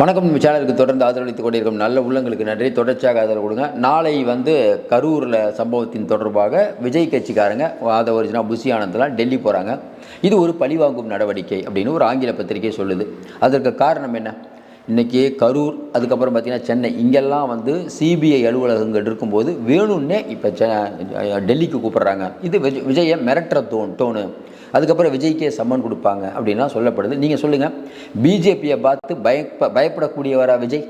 வணக்கம். நம்ம சேனலுக்கு தொடர்ந்து ஆதரவளித்துக் கொண்டிருக்கும் நல்ல உள்ளங்களுக்கு நன்றி. தொடர்ச்சியாக ஆதரவு கொடுங்க. நாளை வந்து கரூரில் சம்பவத்தின் தொடர்பாக விஜய் கட்சிக்காரங்க அதை ஒரிஜினா புஷி ஆனந்தெல்லாம் டெல்லி போகிறாங்க இது ஒரு பழிவாங்கும் நடவடிக்கை அப்படின்னு ஒரு ஆங்கில பத்திரிகை சொல்லுது. அதற்கு காரணம் என்ன? இன்றைக்கி கரூர் அதுக்கப்புறம் பார்த்திங்கன்னா சென்னை இங்கெல்லாம் வந்து சிபிஐ அலுவலகங்கள் இருக்கும்போது வேணும்னே இப்போ செ டெல்லிக்கு கூப்பிட்றாங்க. இது விஜய் விஜயை மிரட்டுற தோன் டோனு. அதுக்கப்புறம் விஜய்க்கே சம்மன் கொடுப்பாங்க அப்படின்லாம் சொல்லப்படுது. நீங்கள் சொல்லுங்கள் பிஜேபியை பார்த்து பயப்ப பயப்படக்கூடியவரா விஜய்?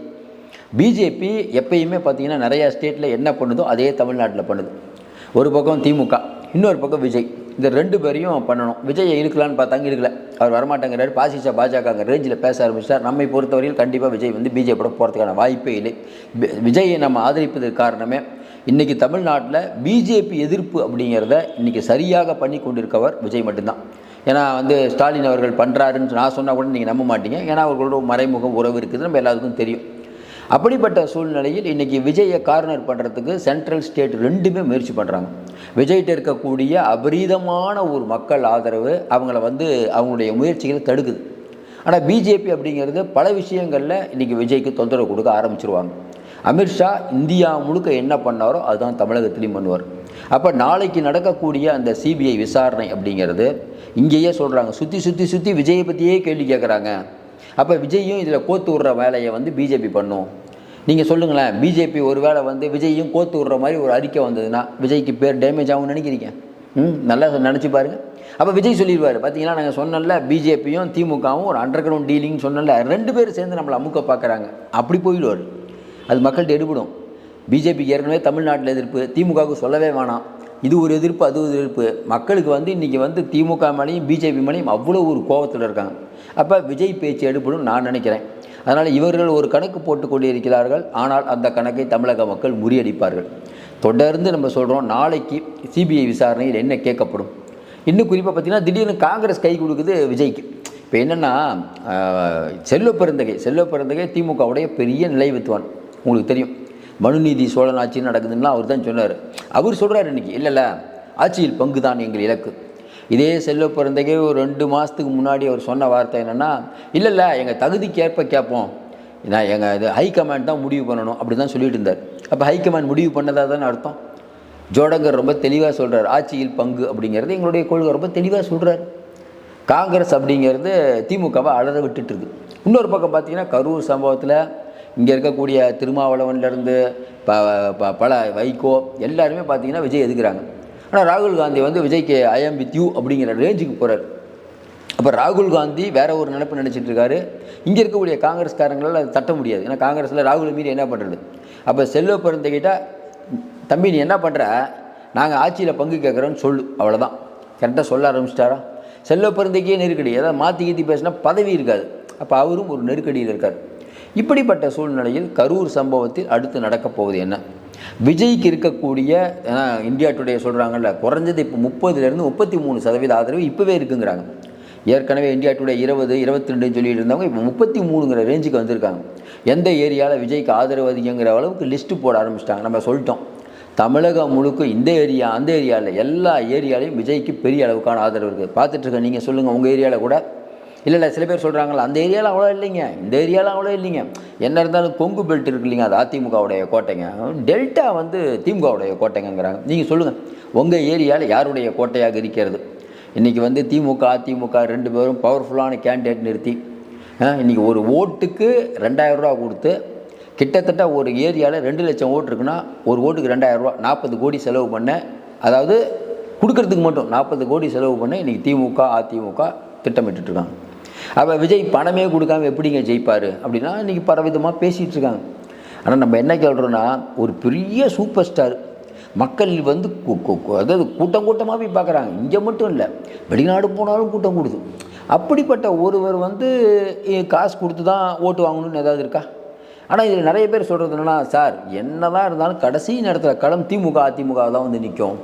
பிஜேபி எப்பயுமே பார்த்தீங்கன்னா நிறையா ஸ்டேட்டில் என்ன பண்ணுதோ அதே தமிழ்நாட்டில் பண்ணுது. ஒரு பக்கம் திமுக இன்னொரு பக்கம் விஜய். இந்த ரெண்டு பேரையும் பண்ணணும். விஜயை இழுக்கலான்னு பார்த்தாங்க இழுக்கல. அவர் வரமாட்டேங்கிறாரு. பாசிச்சா பாஜக ரேஞ்சில் பேச ஆரம்பிச்சார். நம்மை பொறுத்தவரையில் கண்டிப்பாக விஜய் வந்து பிஜேபியோட போகிறதுக்கான வாய்ப்பே இல்லை. விஜயை நம்ம ஆதரிப்பதற்கு காரணமே இன்றைக்கி தமிழ்நாட்டில் பிஜேபி எதிர்ப்பு அப்படிங்கிறத இன்றைக்கி சரியாக பண்ணி கொண்டிருக்கவர் விஜய் மட்டும்தான். ஏன்னா வந்து ஸ்டாலின் அவர்கள் பண்ணுறாருன்னு நான் சொன்னால் கூட நீங்கள் நம்ப மாட்டீங்க. ஏன்னா அவர்களோட மறைமுக உறவு இருக்குது நம்ம எல்லாத்துக்கும் தெரியும். அப்படிப்பட்ட சூழ்நிலையில் இன்றைக்கி விஜயை கார்னர் பண்ணுறதுக்கு சென்ட்ரல் ஸ்டேட் ரெண்டுமே முயற்சி பண்ணுறாங்க விஜய்கிட்ட இருக்கக்கூடிய அபரீதமான ஒரு மக்கள் ஆதரவு அவங்கள வந்து அவங்களுடைய முயற்சிகளை தடுக்குது. ஆனால் பிஜேபி அப்படிங்கிறது பல விஷயங்களில் இன்றைக்கி விஜய்க்கு தொந்தரவு கொடுக்க ஆரம்பிச்சிருவாங்க. அமித்ஷா இந்தியா முழுக்க என்ன பண்ணாரோ அதுதான் தமிழகத்திலையும் பண்ணுவார். அப்போ நாளைக்கு நடக்கக்கூடிய அந்த சிபிஐ விசாரணை அப்படிங்கிறது இங்கேயே சொல்கிறாங்க சுற்றி சுற்றி சுற்றி விஜயை பற்றியே கேள்வி கேட்குறாங்க அப்போ விஜயும் இதில் கோத்து விடுற வேலையை வந்து பிஜேபி பண்ணும். நீங்கள் சொல்லுங்களேன் பிஜேபி ஒரு வேளை வந்து விஜயும் கோத்து விடுற மாதிரி ஒரு அறிக்கை வந்ததுன்னா விஜய்க்கு பேர் டேமேஜ் ஆகும்னு நினைக்கிறீங்க? ம் நல்லா நினச்சி பாருங்க. அப்போ விஜய் சொல்லிடுவார் பார்த்தீங்கன்னா நாங்கள் சொன்னல பிஜேபியும் திமுகவும் ஒரு அண்டர் கிரவுண்ட் டீலிங் சொன்னல ரெண்டு பேரும் சேர்ந்து நம்மளை அமுக்க பார்க்குறாங்க அப்படி போயிடுவார். அது மக்கள்கிட்ட எடுபடும். பிஜேபிக்கு ஏற்கனவே தமிழ்நாட்டில் எதிர்ப்பு. திமுகவுக்கு சொல்லவே வேணாம். இது ஒரு எதிர்ப்பு அது ஒரு எதிர்ப்பு. மக்களுக்கு வந்து இன்றைக்கி வந்து திமுக மேலேயும் பிஜேபி மேலேயும் அவ்வளோ ஒரு கோபத்தில் இருக்காங்க. அப்போ விஜய் பேச்சு எடுப்படும் நான் நினைக்கிறேன். அதனால் இவர்கள் ஒரு கணக்கு போட்டு கொண்டிருக்கிறார்கள். ஆனால் அந்த கணக்கை தமிழக மக்கள் முறியடிப்பார்கள். தொடர்ந்து நம்ம சொல்கிறோம் நாளைக்கு சிபிஐ விசாரணையில் என்ன கேட்கப்படும்? இன்னும் குறிப்பாக பார்த்தீங்கன்னா திடீர்னு காங்கிரஸ் கை கொடுக்குது விஜய்க்கு. இப்போ என்னென்னா செல்வ பெருந்தகை செல்வ பெருந்தகை திமுகவுடைய பெரிய நிலை வித்துவான். உங்களுக்கு தெரியும். மனுநீதி சோழன் ஆட்சி நடக்குதுன்னா அவர் தான் சொன்னார். அவர் சொல்கிறார் இன்னைக்கு இல்லைல்ல ஆட்சியில் பங்கு தான் எங்கள் இலக்கு. இதே செல்ல பிறந்தகே ஒரு ரெண்டு மாதத்துக்கு முன்னாடி அவர் சொன்ன வார்த்தை என்னென்னா இல்லை இல்லை எங்கள் தகுதிக்கேற்ப கேட்போம். நான் எங்கள் இது ஹைகமாண்ட் தான் முடிவு பண்ணணும் அப்படி தான் சொல்லிட்டு இருந்தார். அப்போ ஹைகமாண்ட் முடிவு பண்ணதாக தானே அர்த்தம்? ஜோடங்கர் ரொம்ப தெளிவாக சொல்கிறார் ஆட்சியில் பங்கு அப்படிங்கிறது எங்களுடைய கொள்கை. ரொம்ப தெளிவாக சொல்கிறார் காங்கிரஸ் அப்படிங்கிறது திமுகவை அலற விட்டுட்டு இருக்கு. இன்னொரு பக்கம் பார்த்தீங்கன்னா கரூர் சம்பவத்தில் இங்கே இருக்கக்கூடிய திருமாவளவன்லேருந்து ப ப- பல வைகோ எல்லாருமே பார்த்தீங்கன்னா விஜய் எதுக்குறாங்க? ஆனால் ராகுல் காந்தி வந்து விஜய்க்கு ஐ ஆம் வித் யூ அப்படிங்கிற ரேஞ்சுக்கு போகிறார் அப்போ ராகுல் காந்தி வேற ஒரு நினைப்பு நினச்சிட்டு இருக்காரு. இங்கே இருக்கக்கூடிய காங்கிரஸ்காரங்களால் அதை தட்ட முடியாது. ஏன்னா காங்கிரஸில் ராகுல் மீறி என்ன பண்ணுறது அப்போ செல்வ பிறந்தகிட்ட தம்பி நீ என்ன பண்ணுற நாங்கள் ஆட்சியில் பங்கு கேட்குறோன்னு சொல்லு. அவ்வளோதான் கரெக்டாக சொல்ல ஆரம்பிச்சிட்டாரா? செல்வ பிறந்தைக்கே நெருக்கடி. ஏதாவது மாற்றி கீத்தி பேசினா பதவி இருக்காது. அப்போ அவரும் ஒரு நெருக்கடியில் இருக்கார். இப்படிப்பட்ட சூழ்நிலையில் கரூர் சம்பவத்தில் அடுத்து நடக்கப் போவது என்ன? விஜய்க்கு இருக்கக்கூடிய இந்தியா டுடே சொல்கிறாங்கல்ல குறைஞ்சது இப்போ முப்பதுலேருந்து முப்பத்தி மூணு சதவீத ஆதரவு இப்போவே இருக்குங்கிறாங்க. ஏற்கனவே இந்தியா டுடே இருபது இருபத்தி ரெண்டுன்னு சொல்லிட்டு இருந்தவங்க இப்போ முப்பத்தி மூணுங்கிற ரேஞ்சுக்கு வந்திருக்காங்க. எந்த ஏரியாவில் விஜய்க்கு ஆதரவு அதிகங்கிற அளவுக்கு லிஸ்ட்டு போட ஆரம்பிச்சிட்டாங்க. நம்ம சொல்லிட்டோம். தமிழகம் முழுக்க இந்த ஏரியா அந்த ஏரியாவில் எல்லா ஏரியாலையும் விஜய்க்கு பெரிய அளவுக்கான ஆதரவு இருக்குது பார்த்துட்ருக்க நீங்கள் சொல்லுங்கள் உங்கள் ஏரியாவில் கூட இல்லை இல்லை சில பேர் சொல்கிறாங்களா அந்த ஏரியாவில் அவ்வளோ இல்லைங்க. இந்த ஏரியாவில் அவ்வளோ இல்லைங்க. என்ன இருந்தாலும் கொங்கு பெல்ட் இருக்கு இல்லைங்க அது அதிமுகவுடைய கோட்டைங்க. டெல்டா வந்து திமுகவுடைய கோட்டைங்கிறாங்க நீங்கள் சொல்லுங்கள் உங்கள் ஏரியாவில் யாருடைய கோட்டையாக இருக்கிறது? இன்றைக்கி வந்து திமுக அதிமுக ரெண்டு பேரும் பவர்ஃபுல்லான கேண்டிடேட் நிறுத்தி இன்றைக்கி ஒரு ஓட்டுக்கு ரெண்டாயிரம் ரூபா கொடுத்து கிட்டத்தட்ட ஒரு ஏரியாவில் ரெண்டு லட்சம் ஓட்டு இருக்குன்னா ஒரு ஓட்டுக்கு ரெண்டாயிரம் ரூபா நாற்பது கோடி செலவு பண்ண அதாவது கொடுக்கறதுக்கு மட்டும் நாற்பது கோடி செலவு பண்ண இன்றைக்கி திமுக அதிமுக திட்டமிட்டுருக்காங்க அப்போ விஜய் பணமே கொடுக்காம எப்படிங்க ஜெயிப்பார்? அப்படின்னா இன்றைக்கி பலவிதமாக பேசிகிட்டு இருக்காங்க ஆனால் நம்ம என்ன கேள்றோன்னா ஒரு பெரிய சூப்பர் ஸ்டார் மக்கள் வந்து அதாவது கூட்டம் கூட்டமாக போய் பார்க்குறாங்க இங்கே மட்டும் இல்லை வெளிநாடு போனாலும் கூட்டம் கூடுது. அப்படிப்பட்ட ஒருவர் வந்து காசு கொடுத்து தான் ஓட்டு வாங்கணும்னு ஏதாவது இருக்கா? ஆனால் இதில் நிறைய பேர் சொல்கிறது என்னன்னா சார் என்ன தான் இருந்தாலும் கடைசி நேரத்தில் களம் திமுக அதிமுக தான் வந்து நிற்கும்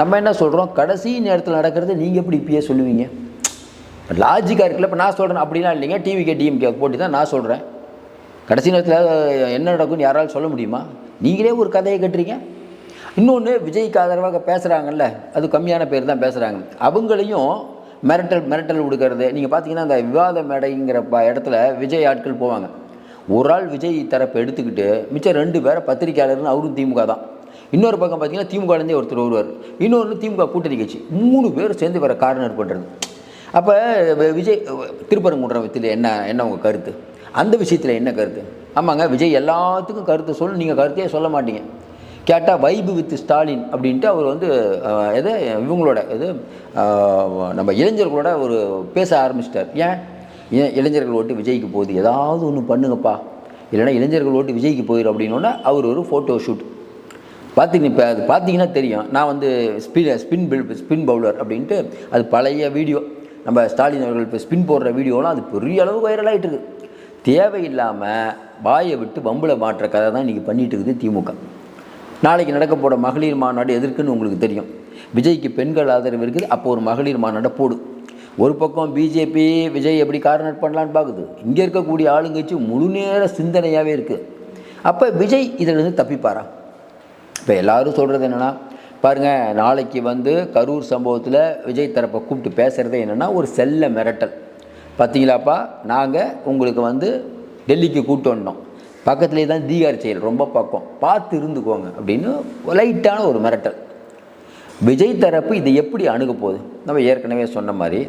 நம்ம என்ன சொல்கிறோம் கடைசி நேரத்தில் நடக்கிறது நீங்கள் எப்படி இப்பயே சொல்லுவீங்க? லாஜிக்காக இருக்குல்ல இப்போ நான் சொல்கிறேன் அப்படிலாம் இல்லைங்க. டிவிக்கே டிஎம்கே போட்டி தான் நான் சொல்கிறேன் கடைசி நேரத்தில் என்ன நடக்கும்னு யாராலும் சொல்ல முடியுமா? நீங்களே ஒரு கதையை கட்டுறீங்க இன்னொன்று விஜய்க்கு ஆதரவாக பேசுகிறாங்கல்ல அது கம்மியான பேர் தான் பேசுகிறாங்க அவங்களையும் மிரட்டல் மிரட்டல் கொடுக்கறது நீங்கள் பார்த்தீங்கன்னா அந்த விவாத மேடைங்கிற ப இடத்துல விஜய் ஆட்கள் போவாங்க. ஒரு ஆள் விஜய் தரப்பை எடுத்துக்கிட்டு மிச்சம் ரெண்டு பேரை பத்திரிக்கையாளர்னு அவரும் திமுக தான். இன்னொரு பக்கம் பார்த்தீங்கன்னா திமுகலேருந்தே ஒருத்தர் வருவார். இன்னொரு திமுக கூட்டணி கட்சி. மூணு பேர் சேர்ந்து வர கார்னர் பண்ணுறது அப்போ விஜய் திருப்பரங்குன்றத்தில் என்ன என்ன உங்கள் கருத்து? அந்த விஷயத்தில் என்ன கருத்து? ஆமாங்க விஜய் எல்லாத்துக்கும் கருத்து சொல்லு நீங்கள் கருத்தையே சொல்ல மாட்டீங்க. கேட்டால் வைபு வித் ஸ்டாலின் அப்படின்ட்டு அவர் வந்து எது இவங்களோட இது நம்ம இளைஞர்களோட ஒரு பேச ஆரம்பிச்சிட்டார். ஏன்? ஏன் இளைஞர்கள் ஓட்டு விஜய்க்கு போகுது? ஏதாவது ஒன்று பண்ணுங்கப்பா. இல்லைன்னா இளைஞர்கள் ஓட்டு விஜய்க்கு போயிடும் அப்படின்னோடனே அவர் ஒரு ஃபோட்டோ ஷூட் பார்த்தீங்க இப்போ அது பார்த்தீங்கன்னா தெரியும். நான் வந்து ஸ்பின் ஸ்பின் பில் ஸ்பின் பவுலர் அப்படின்ட்டு அது பழைய வீடியோ நம்ம ஸ்டாலின் அவர்கள் இப்போ ஸ்பின் போடுற வீடியோலாம் அது பெரிய அளவு வைரலாகிட்டு இருக்குது தேவையில்லாமல் வாயை விட்டு வம்பில் மாற்ற கதை தான் இன்றைக்கி பண்ணிட்டு இருக்குது திமுக. நாளைக்கு நடக்க போகிற மகளிர் மாநாடு எதற்குன்னு உங்களுக்கு தெரியும். விஜய்க்கு பெண்கள் ஆதரவு இருக்குது அப்போ ஒரு மகளிர் மாநாடு போடு. ஒரு பக்கம் பிஜேபி விஜய் எப்படி கார்னர் பண்ணலான்னு பார்க்குது இங்கே இருக்கக்கூடிய ஆளுங்கட்சி முழு நேர சிந்தனையாகவே இருக்குது அப்போ விஜய் இதிலிருந்து தப்பிப்பாரா? இப்போ எல்லாரும் சொல்கிறது என்னென்னா பாருங்கள் நாளைக்கு வந்து கரூர் சம்பவத்தில் விஜய் தரப்பை கூப்பிட்டு பேசுகிறதே என்னென்னா ஒரு செல்ல மிரட்டல். பார்த்தீங்களாப்பா நாங்கள் உங்களுக்கு வந்து டெல்லிக்கு கூப்பிட்டு வந்தோம். பக்கத்துலேயே தான் தீகார் செயல் ரொம்ப பக்கம். பார்த்து இருந்துக்கோங்க அப்படின்னு லைட்டான ஒரு மிரட்டல். விஜய் தரப்பு இதை எப்படி அணுக போகுது? நம்ம ஏற்கனவே சொன்ன மாதிரி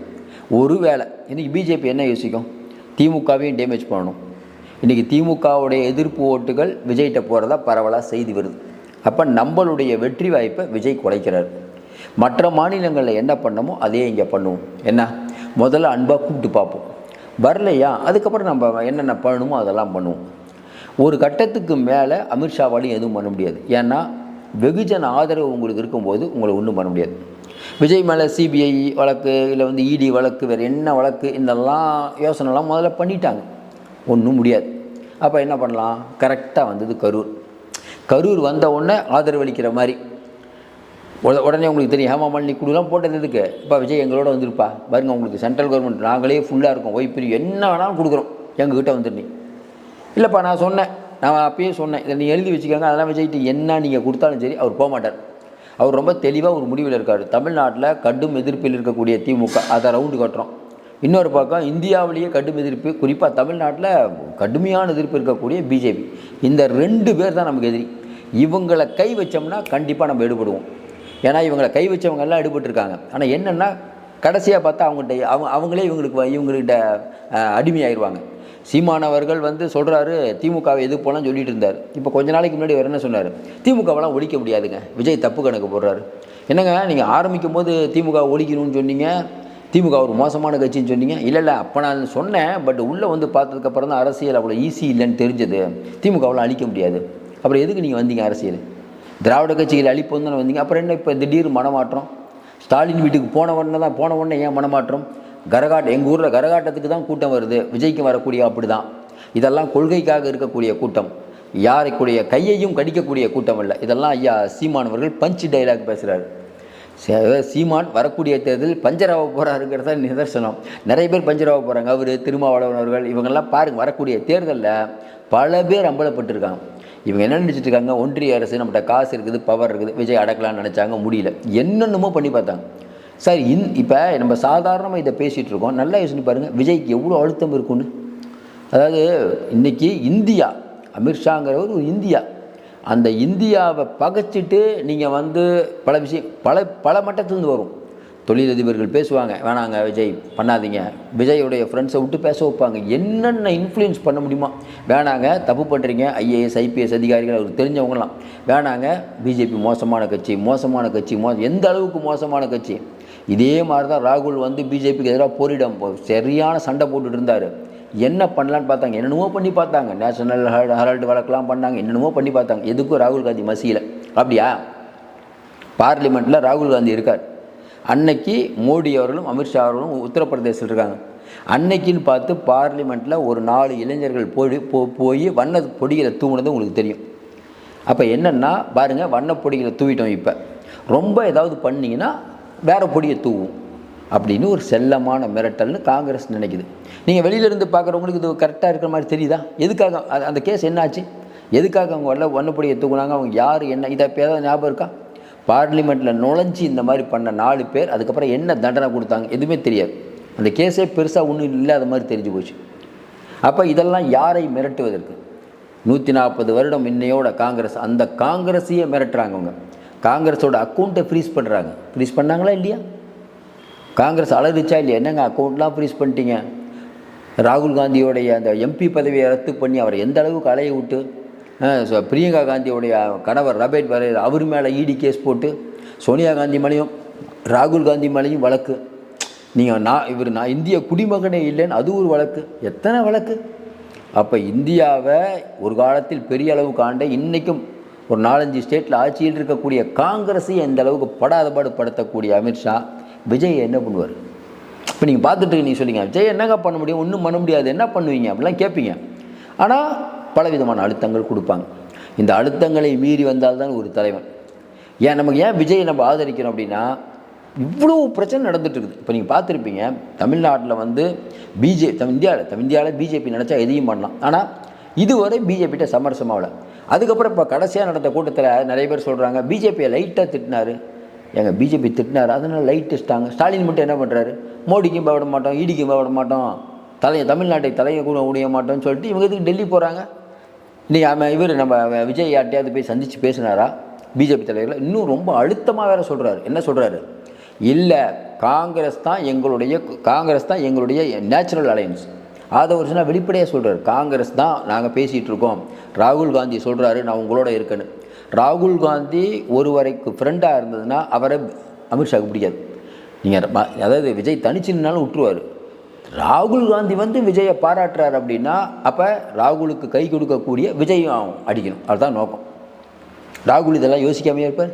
ஒருவேளை இன்றைக்கி பிஜேபி என்ன யோசிக்கும்? திமுகவையும் டேமேஜ் பண்ணணும். இன்றைக்கி திமுகவுடைய எதிர்ப்பு ஓட்டுகள் விஜய்கிட்ட போகிறதா பரவலாக செய்தி வருது. அப்போ நம்மளுடைய வெற்றி வாய்ப்பை விஜய் குறைக்கிறார். மற்ற மாநிலங்களில் என்ன பண்ணமோ அதே இங்கே பண்ணுவோம். என்ன? முதல்ல அன்பாக கூப்பிட்டு பார்ப்போம். வரலையா? அதுக்கப்புறம் நம்ம என்னென்ன பண்ணணுமோ அதெல்லாம் பண்ணுவோம். ஒரு கட்டத்துக்கு மேலே அமித்ஷாவாலையும் எதுவும் பண்ண முடியாது. ஏன்னா வெகுஜன ஆதரவு உங்களுக்கு இருக்கும்போது உங்களை ஒன்றும் பண்ண முடியாது. விஜய் மேலே சிபிஐ வழக்கு இல்லை வந்து இடி வழக்கு வேறு என்ன வழக்கு இதெல்லாம் யோசனைலாம் முதல்ல பண்ணிட்டாங்க. ஒன்றும் முடியாது. அப்போ என்ன பண்ணலாம்? கரெக்டாக வந்தது கரூர். கரூர் வந்த உடனே ஆதரவளிக்கிற மாதிரி. உட- உடனே உங்களுக்கு தெரியும் ஹேமா மாலினி குழுலாம் போட்டது எதுக்கு? இப்போ விஜய் எங்களோட வந்திருப்பா. பாருங்க உங்களுக்கு சென்ட்ரல் கவர்மெண்ட் நாங்களே ஃபுல்லாக இருக்கோம். ஒய்ப்பிரி என்ன வேணாலும் கொடுக்குறோம். எங்ககிட்ட வந்துருந்தீ இல்லைப்பா நான் சொன்னேன். நான் அப்பயே சொன்னேன். இதை நீங்கள் எழுதி வச்சுக்கோங்க அதெல்லாம் விஜய்ட்டு என்ன நீங்கள் கொடுத்தாலும் சரி அவர் போக மாட்டார் அவர் ரொம்ப தெளிவாக ஒரு முடிவில் இருக்கார். தமிழ்நாட்டில் கடும் எதிர்ப்பில் இருக்கக்கூடிய திமுக அதை ரவுண்டு கட்டுறோம். இன்னொரு பக்கம் இந்தியாவிலேயே கடும் எதிர்ப்பு குறிப்பாக தமிழ்நாட்டில் கடுமையான எதிர்ப்பு இருக்கக்கூடிய பிஜேபி. இந்த ரெண்டு பேர் தான் நமக்கு எதிரி. இவங்களை கை வச்சோம்னா கண்டிப்பாக நம்ம எடுபடுவோம். ஏன்னா இவங்களை கை வச்சவங்க எல்லாம் எடுபட்டுருக்காங்க. ஆனால் என்னென்னா கடைசியாக பார்த்தா அவங்ககிட்ட அவங்க அவங்களே இவங்களுக்கு வ- இவங்ககிட்ட அஹ், அடிமையாயிருவாங்க. சீமானவர்கள் வந்து சொல்கிறாரு திமுகவை எது போலாம் சொல்லிட்டு இருந்தார். இப்போ கொஞ்ச நாளைக்கு முன்னாடி வேறு என்ன சொன்னார்? திமுகவெல்லாம் ஒழிக்க முடியாதுங்க. விஜய் தப்பு கணக்கு போடுறாரு. என்னங்க நீங்கள் ஆரம்பிக்கும் போது திமுக ஒழிக்கணும்னு சொன்னீங்க. திமுக ஒரு மோசமான கட்சின்னு சொன்னீங்க. இல்லை இல்லை அப்போ நான் சொன்னேன். பட் உள்ளே வந்து பார்த்ததுக்கப்புறம் தான் அரசியல் அவ்வளோ ஈஸி இல்லைன்னு தெரிஞ்சது. திமுகவெல்லாம் அழிக்க முடியாது. அப்புறம் எதுக்கு நீங்கள் வந்தீங்க அரசியல்? திராவிட கட்சிகள் அழிப்பு தானே வந்தீங்க. அப்புறம் என்ன இப்போ திடீர் மனமாற்றம்? ஸ்டாலின் வீட்டுக்கு போன உடனே தான் போன உடனே ஏன் மனமாற்றம்? கரகாட்டம் எங்கள் ஊரில் கரகாட்டத்துக்கு தான் கூட்டம் வருது. விஜய்க்கு வரக்கூடிய அப்படி தான் இதெல்லாம் கொள்கைக்காக இருக்கக்கூடிய கூட்டம். யாருக்குடைய கையையும் கடிக்கக்கூடிய கூட்டம் இல்லை இதெல்லாம் ஐயா சீமானவர்கள் பஞ்ச் டைலாக் பேசுகிறார் சீமான் வரக்கூடிய தேர்தல் பஞ்சராக போகிறாருங்கிறத நிதர்சனம். நிறைய பேர் பஞ்சராக போகிறாங்க அவர் திருமாவளவன் அவர்கள் இவங்கெல்லாம் பாருங்க வரக்கூடிய தேர்தலில் பல பேர் அம்பலப்பட்டிருக்காங்க. இவங்க என்ன நினச்சிட்டு இருக்காங்க? ஒன்றிய அரசு நம்மகிட்ட காசு இருக்குது பவர் இருக்குது விஜய் அடக்கலாம்னு நினச்சாங்க முடியல. என்னென்னமோ பண்ணி பார்த்தாங்க. சார் இன் இப்போ நம்ம சாதாரணமாக இதை பேசிகிட்டு இருக்கோம். நல்லா யோசிச்சு பாருங்கள் விஜய்க்கு எவ்வளோ அழுத்தம் இருக்குன்னு அதாவது இன்னைக்கு இந்தியா அமித்ஷாங்கிறவர் ஒரு இந்தியா. அந்த இந்தியாவை பகைச்சிட்டு நீங்கள் வந்து பல விஷயம் பல பல மட்டத்துலேருந்து வரும். தொழிலதிபர்கள் பேசுவாங்க வேணாங்க விஜய் பண்ணாதீங்க. விஜயோடைய ஃப்ரெண்ட்ஸை விட்டு பேச வைப்பாங்க. என்னென்ன இன்ஃப்ளூயன்ஸ் பண்ண முடியுமா? வேணாங்க தப்பு பண்ணுறீங்க ஐஏஎஸ் ஐபிஎஸ் அதிகாரிகள் அவருக்கு தெரிஞ்சவங்களாம் வேணாங்க பிஜேபி மோசமான கட்சி மோசமான கட்சி மோ எந்த அளவுக்கு மோசமான கட்சி? இதே மாதிரி தான் ராகுல் வந்து பிஜேபிக்கு எதிராக போரிடம் சரியான சண்டை போட்டுட்டு இருந்தார். என்ன பண்ணலான்னு பார்த்தாங்க. என்னென்னமோ பண்ணி பார்த்தாங்க. நேஷனல் ஹெரால்டு வழக்கெலாம் பண்ணாங்க. என்னென்னமோ பண்ணி பார்த்தாங்க. எதுக்கும் ராகுல் காந்தி மசியில். அப்படியா? பார்லிமெண்ட்டில் ராகுல் காந்தி இருக்கார். அன்னைக்கு மோடி அவர்களும் அமித்ஷா அவர்களும் உத்தரப்பிரதேசத்தில் இருக்காங்க. அன்னைக்குன்னு பார்த்து பார்லிமெண்ட்டில் ஒரு நாலு இளைஞர்கள் போய் போ- போய் வண்ண பொடிகளை தூங்குனது உங்களுக்கு தெரியும். அப்போ என்னென்னா பாருங்கள் வண்ண பொடிகளை தூவிட்டோம் இப்போ. ரொம்ப ஏதாவது பண்ணீங்கன்னா வேறு பொடியை தூவும் அப்படின்னு ஒரு செல்லமான மிரட்டல்னு காங்கிரஸ் நினைக்குது. நீங்கள் வெளியிலேருந்து பார்க்குறவங்களுக்கு இது கரெக்டாக இருக்கிற மாதிரி தெரியுதா? எதுக்காக அது- அந்த கேஸ் என்னாச்சு? எதுக்காக அவங்க வரல வண்ணப்பொடியை தூக்குனாங்க அவங்க யார் என்ன? இதை இப்போ ஏதாவது ஞாபகம் இருக்கா? பார்லிமெண்ட்டில் நுழைஞ்சி இந்த மாதிரி பண்ண நாலு பேர் அதுக்கப்புறம் என்ன தண்டனை கொடுத்தாங்க எதுவுமே தெரியாது. அந்த கேஸே பெருசாக ஒன்றும் இல்லாத மாதிரி தெரிஞ்சு போச்சு. அப்போ இதெல்லாம் யாரை மிரட்டுவதற்கு? நூற்றி நாற்பது வருடம் இன்னையோட காங்கிரஸ் அந்த காங்கிரஸையே மிரட்டுறாங்க அவங்க. காங்கிரஸோட அக்கௌண்ட்டை ஃப்ரீஸ் பண்ணுறாங்க ஃப்ரீஸ் பண்ணாங்களா இல்லையா? காங்கிரஸ் அலறிச்சா இல்லையா? என்னங்க அக்கௌண்ட்லாம் ஃப்ரீஸ் பண்ணிட்டீங்க? ராகுல் காந்தியோடைய அந்த எம்பி பதவியை ரத்து பண்ணி அவரை எந்த அளவுக்கு அலைய விட்டு பிரியங்கா காந்தியோடைய கணவர் ரபேட் வரையர் அவர் மேலே இடி கேஸ் போட்டு சோனியா காந்தி மேலேயும் ராகுல் காந்தி மேலேயும் வழக்கு. நீங்கள் நான் இவர் நான் இந்திய குடிமகனே இல்லைன்னு அது ஒரு வழக்கு. எத்தனை வழக்கு? அப்போ இந்தியாவை ஒரு காலத்தில் பெரிய அளவு காண்ட இன்றைக்கும் ஒரு நாலஞ்சு ஸ்டேட்டில் ஆட்சியில் இருக்கக்கூடிய காங்கிரஸையும் எந்த அளவுக்கு படாத பாடு படுத்தக்கூடிய அமித்ஷா விஜய் என்ன பண்ணுவார்? இப்போ நீங்கள் பார்த்துட்டு நீங்கள் சொல்லிங்க விஜய் என்னங்க பண்ண முடியும்? ஒன்றும் பண்ண முடியாது. என்ன பண்ணுவீங்க? அப்படிலாம் கேட்பீங்க. ஆனால் பலவிதமான அழுத்தங்கள் கொடுப்பாங்க. இந்த அழுத்தங்களை மீறி வந்தால்தான் ஒரு தலைவன். ஏன் நமக்கு ஏன் விஜயை நம்ம ஆதரிக்கிறோம் அப்படின்னா இவ்வளோ பிரச்சனை நடந்துட்டு இருக்குது இப்போ நீங்கள் பார்த்துருப்பீங்க தமிழ்நாட்டில் வந்து பிஜே இந்தியாவில் தமிழ் இந்தியாவில் பிஜேபி நினச்சா எதையும் பண்ணலாம். ஆனால் இதுவரை பிஜேபிகிட்ட சமரசமாகல அதுக்கப்புறம் இப்போ கடைசியாக நடந்த கூட்டத்தில் நிறைய பேர் சொல்கிறாங்க பிஜேபியை லைட்டாக திட்டினாரு. எங்கள் பிஜேபி திட்டினார்? அதனால் லைட் வச்சிட்டாங்க ஸ்டாலின் மட்டும் என்ன பண்ணுறாரு மோடிக்கும் பயப்பட மாட்டோம் ஈடிக்கும் பயப்பட மாட்டோம். தலையை தமிழ்நாட்டை தலையை கூட முடிய மாட்டோம்னு சொல்லிட்டு இவங்க எதுக்கு டெல்லி போகிறாங்க நீ அவன் இவர் நம்ம விஜய் யார்ட்டையாவது போய் சந்தித்து பேசினாரா? பிஜேபி தலைவர்கள் இன்னும் ரொம்ப அழுத்தமாக வேறு சொல்கிறாரு என்ன சொல்கிறாரு இல்லை காங்கிரஸ் தான் எங்களுடைய காங்கிரஸ் தான் எங்களுடைய நேச்சுரல் அலையன்ஸ். அதை ஒரு சின்ன வெளிப்படையாக சொல்கிறார் காங்கிரஸ் தான் நாங்கள் பேசிகிட்டு இருக்கோம். ராகுல் காந்தி சொல்கிறாரு நான் உங்களோட இருக்கேன்னு. ராகுல் காந்தி ஒருவரைக்கு ஃப்ரெண்டாக இருந்ததுன்னா அவரை அமித்ஷாவுக்கு பிடிக்காது. நீங்கள் அதாவது விஜய் தனிச்சு நின்னாலும் விட்டுருவார் ராகுல் காந்தி வந்து விஜயை பாராட்டுறாரு அப்படின்னா அப்போ ராகுலுக்கு கை கொடுக்கக்கூடிய விஜயும் அடிக்கணும். அதுதான் நோக்கம். ராகுல் இதெல்லாம் யோசிக்காமையே இருப்பார்?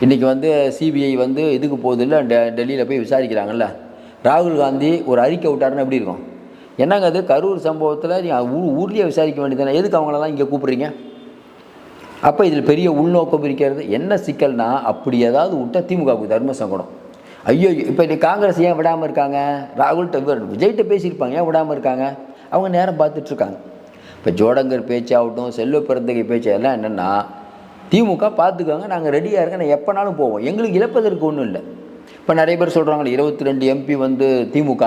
இன்றைக்கி வந்து சிபிஐ வந்து இதுக்கு போகுதில்ல டெ டெல்லியில் போய் விசாரிக்கிறாங்கல்ல. ராகுல் காந்தி ஒரு அறிக்கை விட்டாருன்னு எப்படி இருக்கும்? என்னங்க அது? கரூர் சம்பவத்தில் நீங்கள் ஊர் ஊர்லேயே விசாரிக்க வேண்டியதானே எதுக்கு அவங்களெல்லாம் இங்கே கூப்பிட்றீங்க? அப்போ இதில் பெரிய உள்நோக்கம் இருக்கிறது. என்ன சிக்கல்னா அப்படி ஏதாவது விட்டா திமுகவுக்கு தர்ம சங்கடம். ஐயோ இப்போ நீ காங்கிரஸ் ஏன் விடாமல் இருக்காங்க? ராகுல்கிட்ட இவர் விஜய்கிட்ட பேசியிருப்பாங்க ஏன் விடாமல் இருக்காங்க? அவங்க நேரம் பார்த்துட்ருக்காங்க. இப்போ ஜோடங்கர் பேச்சாகட்டும் செல்வ பிறந்தகை பேச்சு என்னென்னா திமுக பார்த்துக்கோங்க நாங்கள் ரெடியாக இருக்கோம் நான் எப்போனாலும் போவோம். எங்களுக்கு இழப்பதற்கு ஒன்றும் இல்லை. இப்போ நிறைய பேர் சொல்கிறாங்களே இருபத்தி ரெண்டு எம்பி வந்து திமுக.